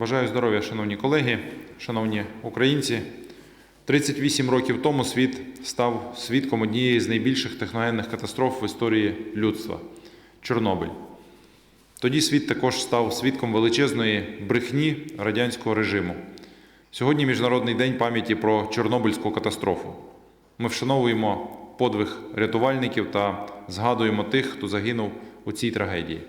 Бажаю здоров'я, шановні колеги, шановні українці. 38 років тому світ став свідком однієї з найбільших техногенних катастроф в історії людства Чорнобиль. Тоді світ також став свідком величезної брехні радянського режиму. Сьогодні Міжнародний день пам'яті про Чорнобильську катастрофу. Ми вшановуємо подвиг рятувальників та згадуємо тих, хто загинув у цій трагедії.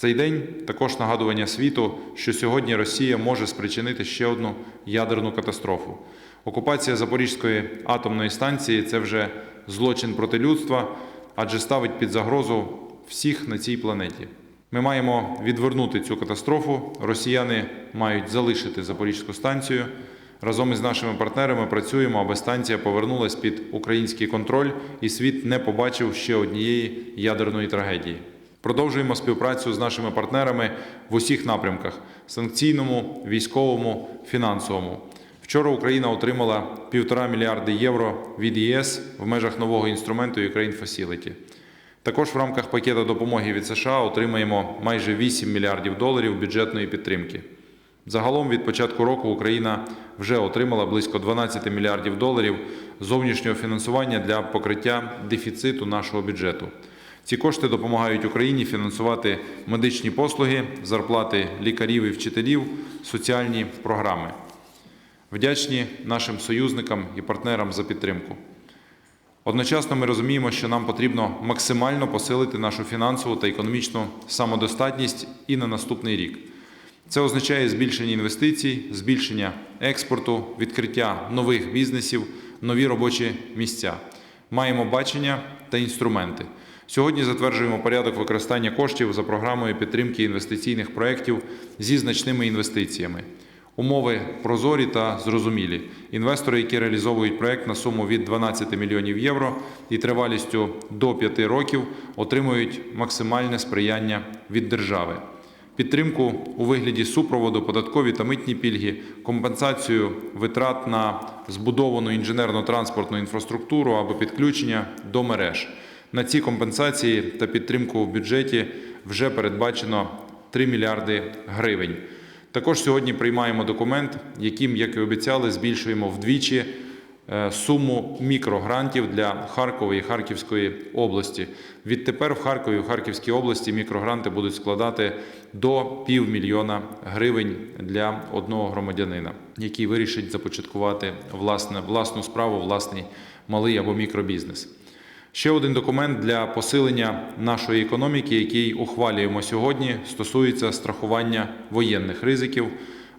Цей день також нагадування світу, що сьогодні Росія може спричинити ще одну ядерну катастрофу. Окупація Запорізької атомної станції це вже злочин проти людства, адже ставить під загрозу всіх на цій планеті. Ми маємо відвернути цю катастрофу. Росіяни мають залишити Запорізьку станцію. Разом із нашими партнерами працюємо, аби станція повернулась під український контроль і світ не побачив ще однієї ядерної трагедії. Продовжуємо співпрацю з нашими партнерами в усіх напрямках: санкційному, військовому, фінансовому. Вчора Україна отримала півтора мільярди євро від ЄС в межах нового інструменту Ukraine Facility. Також в рамках пакета допомоги від США отримаємо майже 8 мільярдів доларів бюджетної підтримки. Загалом від початку року Україна вже отримала близько 12 мільярдів доларів зовнішнього фінансування для покриття дефіциту нашого бюджету. Ці кошти допомагають Україні фінансувати медичні послуги, зарплати лікарів і вчителів, соціальні програми. Вдячні нашим союзникам і партнерам за підтримку. Одночасно ми розуміємо, що нам потрібно максимально посилити нашу фінансову та економічну самодостатність і на наступний рік. Це означає збільшення інвестицій, збільшення експорту, відкриття нових бізнесів, нові робочі місця. Маємо бачення та інструменти. Сьогодні затверджуємо порядок використання коштів за програмою підтримки інвестиційних проєктів зі значними інвестиціями. Умови прозорі та зрозумілі. Інвестори, які реалізовують проект на суму від 12 мільйонів євро і тривалістю до 5 років, отримують максимальне сприяння від держави. Підтримку у вигляді супроводу, податкові та митні пільги, компенсацію витрат на збудовану інженерно-транспортну інфраструктуру або підключення до мереж. На ці компенсації та підтримку в бюджеті вже передбачено 3 мільярди гривень. Також сьогодні приймаємо документ, яким, як і обіцяли, збільшуємо вдвічі е, суму мікрогрантів для Харкова і Харківської області. Відтепер в Харкові і в Харківській області мікрогранти будуть складати до півмільйона гривень для одного громадянина, який вирішить започаткувати власне, власну справу, власний малий або мікробізнес. Ще один документ для посилення нашої економіки, який ухвалюємо сьогодні, стосується страхування воєнних ризиків.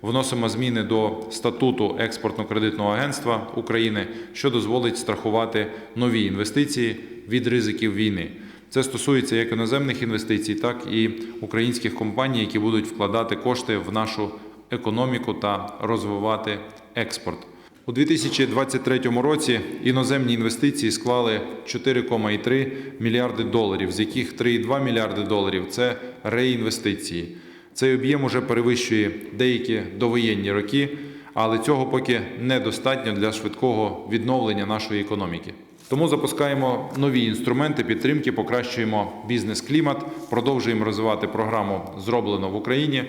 Вносимо зміни до статуту експортно-кредитного агентства України, що дозволить страхувати нові інвестиції від ризиків війни. Це стосується як іноземних інвестицій, так і українських компаній, які будуть вкладати кошти в нашу економіку та розвивати експорт. У 2023 році іноземні інвестиції склали 4,3 мільярди доларів, з яких 3,2 мільярди доларів це реінвестиції. Цей об'єм уже перевищує деякі довоєнні роки, але цього поки недостатньо для швидкого відновлення нашої економіки. Тому запускаємо нові інструменти підтримки, покращуємо бізнес-клімат, продовжуємо розвивати програму Зроблено в Україні.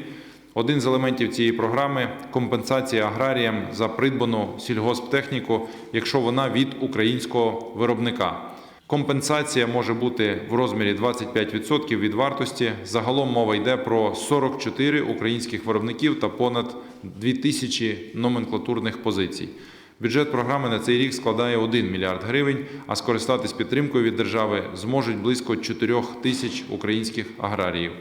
Один з елементів цієї програми компенсація аграріям за придбану сільгосптехніку, якщо вона від українського виробника. Компенсація може бути в розмірі 25% від вартості. Загалом мова йде про 44 українських виробників та понад 2000 номенклатурних позицій. Бюджет програми на цей рік складає 1 мільярд гривень, а скористатись підтримкою від держави зможуть близько 4 тисяч українських аграріїв.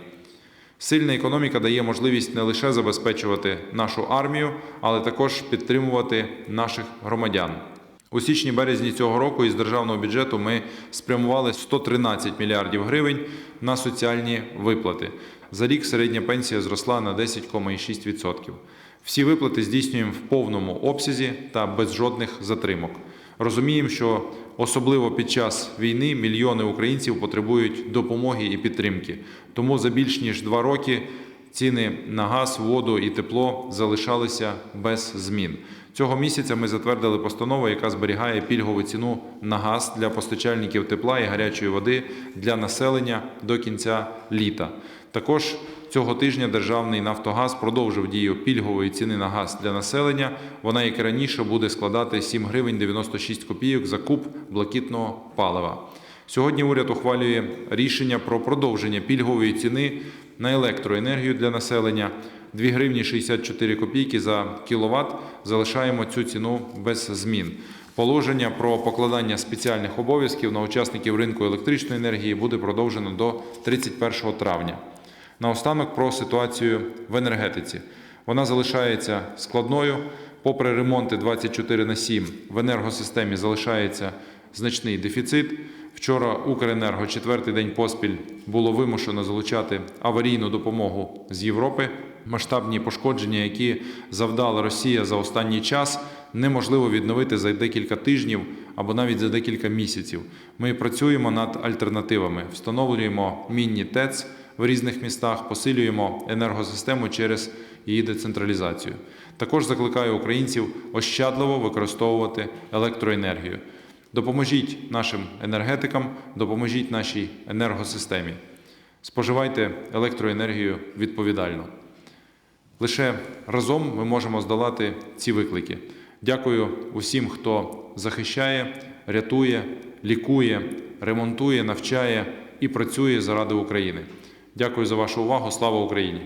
Сильна економіка дає можливість не лише забезпечувати нашу армію, але також підтримувати наших громадян. У січні-березні цього року із державного бюджету ми спрямували 113 мільярдів гривень на соціальні виплати. За рік середня пенсія зросла на 10,6%. Всі виплати здійснюємо в повному обсязі та без жодних затримок. Розуміємо, що особливо під час війни мільйони українців потребують допомоги і підтримки. Тому за більш ніж два роки ціни на газ, воду і тепло залишалися без змін. Цього місяця ми затвердили постанову, яка зберігає пільгову ціну на газ для постачальників тепла і гарячої води для населення до кінця літа. Також Цього тижня державний Нафтогаз продовжив дію пільгової ціни на газ для населення. Вона, як і раніше, буде складати 7 гривень 96 копійок за куб блакитного палива. Сьогодні уряд ухвалює рішення про продовження пільгової ціни на електроенергію для населення. 2 гривні 64 копійки за кіловат. Залишаємо цю ціну без змін. Положення про покладання спеціальних обов'язків на учасників ринку електричної енергії буде продовжено до 31 травня. Наостанок про ситуацію в енергетиці. Вона залишається складною. Попри ремонти 24 на 7, в енергосистемі залишається значний дефіцит. Вчора Укренерго четвертий день поспіль було вимушено залучати аварійну допомогу з Європи. Масштабні пошкодження, які завдала Росія за останній час, неможливо відновити за декілька тижнів або навіть за декілька місяців. Ми працюємо над альтернативами, встановлюємо мінні ТЕЦ в різних містах, посилюємо енергосистему через її децентралізацію. Також закликаю українців ощадливо використовувати електроенергію. Допоможіть нашим енергетикам, допоможіть нашій енергосистемі. Споживайте електроенергію відповідально. Лише разом ми можемо здолати ці виклики. Дякую усім, хто захищає, рятує, лікує, ремонтує, навчає і працює заради України. Дякую за вашу увагу. Слава Україні!